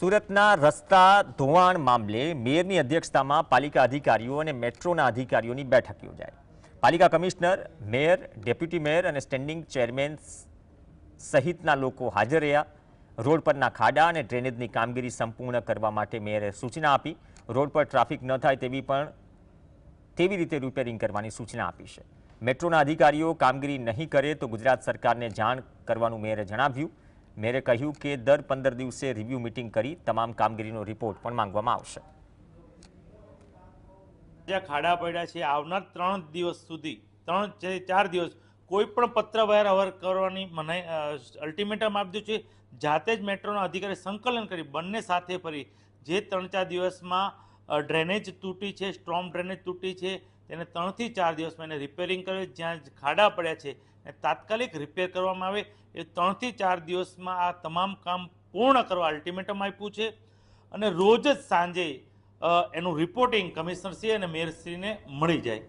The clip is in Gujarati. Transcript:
સુરતના રસ્તા ધોવાણ મામલે મેયરની અધ્યક્ષતામાં પાલિકા અધિકારીઓ અને મેટ્રોના અધિકારીઓની બેઠક યોજાઈ. પાલિકા કમિશનર, મેયર, ડેપ્યુટી મેયર અને સ્ટેન્ડિંગ ચેરમેન સહિતના લોકો હાજર રહ્યા. રોડ પરના ખાડા અને ડ્રેનેજની કામગીરી સંપૂર્ણ કરવા માટે મેયરે સૂચના આપી. રોડ પર ટ્રાફિક ન થાય તેવી પણ, તેવી રીતે રિપેરિંગ કરવાની સૂચના આપી છે. મેટ્રોના અધિકારીઓ કામગીરી નહીં કરે તો ગુજરાત સરકારને જાણ કરવાનું મેયરે જણાવ્યું. મેયરે કહ્યું કે દર પંદર દિવસે રિવ્યૂ મિટિંગ કરી તમામ કામગીરીનો રિપોર્ટ પણ માંગવામાં આવશે. જ્યાં ખાડા પડ્યા છે, આવનાર ત્રણ દિવસ સુધી, ત્રણ ચાર દિવસ કોઈ પણ પત્ર અવર કરવાની મનાઈ અલ્ટિમેટમ આપ્યું છે. જાતે જ મેટ્રોના અધિકારી સંકલન કરી, બંને સાથે ફરી, જે ત્રણ ચાર દિવસમાં ડ્રેનેજ તૂટી છે, સ્ટ્રોમ ડ્રેનેજ તૂટી છે, તેને ત્રણથી ચાર દિવસમાં એને રિપેરિંગ કરે જ્યાં ખાડા પડ્યા છે એ તાત્કાલિક રિપેર કરવામાં આવે. એ ત્રણથી ચાર દિવસમાં આ તમામ કામ પૂર્ણ કરવા અલ્ટિમેટમ આપ્યું છે અને રોજ જ સાંજે એનું રિપોર્ટિંગ કમિશનરશ્રી અને મેયરશ્રીને મળી જાય.